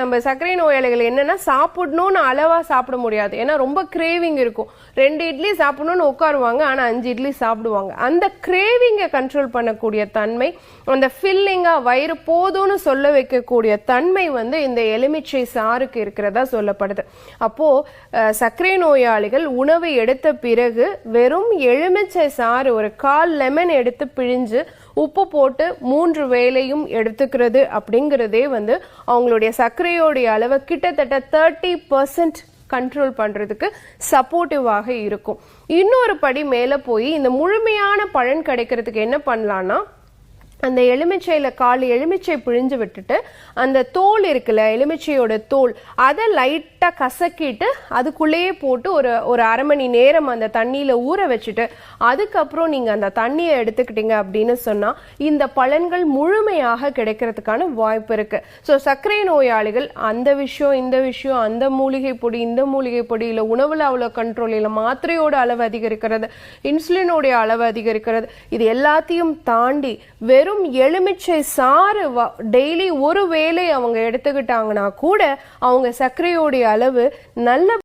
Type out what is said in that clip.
நம்ம சர்க்கரை நோயாளிகள் என்னன்னா சாப்பிடணும்னு அளவா சாப்பிட முடியாது. ஏன்னா ரொம்ப கிரேவிங் இருக்கும். ரெண்டு இட்லி சாப்பிடணும்னு உட்காருவாங்க ஆனா அஞ்சு இட்லி சாப்பிடுவாங்க. அந்த கிரேவிங்கை கண்ட்ரோல் பண்ணக்கூடிய தன்மை அந்த ஃபில்லிங்கா வயிறு போதும்னு சொல்ல வைக்கக்கூடிய தன்மை வந்து இந்த எலுமிச்சை சாருக்கு இருக்கிறதா சொல்லப்படுது. அப்போ சர்க்கரை நோயாளிகள் உணவு எடுத்த பிறகு வெறும் எலுமிச்சை சாறு ஒரு கால் லெமன் எடுத்து பிழிஞ்சு உப்பு போட்டு மூன்று வேலையும் எடுத்துக்கிறது அப்படிங்கிறதே வந்து அவங்களுடைய சர்க்கரை சர்க்கரையோடைய அளவை கிட்டத்தட்ட தேர்ட்டி பர்சன்ட் கண்ட்ரோல் பண்றதுக்கு சப்போர்ட்டிவாக இருக்கும். இன்னொரு படி மேலே போய் இந்த முழுமையான பலன் கிடைக்கிறதுக்கு என்ன பண்ணலான்னா அந்த எலுமிச்சையில் கால் எலுமிச்சை பிழிஞ்சு விட்டுட்டு அந்த தோல் இருக்குல்ல எலுமிச்சையோட தோல் அதை லைட்டாக கசக்கிட்டு அதுக்குள்ளேயே போட்டு ஒரு ஒரு அரை மணி நேரம் அந்த தண்ணியில் ஊற வச்சுட்டு அதுக்கப்புறம் நீங்கள் அந்த தண்ணியை எடுத்துக்கிட்டீங்க அப்படின்னு சொன்னால் இந்த பலன்கள் முழுமையாக கிடைக்கிறதுக்கான வாய்ப்பு இருக்குது ஸோ சர்க்கரை நோயாளிகள் அந்த விஷயம் இந்த விஷயம் அந்த மூலிகை பொடி இந்த மூலிகை பொடி இல்லை உணவில் அவ்வளோ கண்ட்ரோல் இல்லை மாத்திரையோட அளவு அதிகரிக்கிறது இன்சுலினோடைய அளவு அதிகரிக்கிறது இது எல்லாத்தையும் தாண்டி வெறும் எலுமிச்சை சாறு டெய்லி ஒரு வேளை அவங்க எடுத்துக்கிட்டாங்கன்னா கூட அவங்க சர்க்கரையோடைய அளவு நல்ல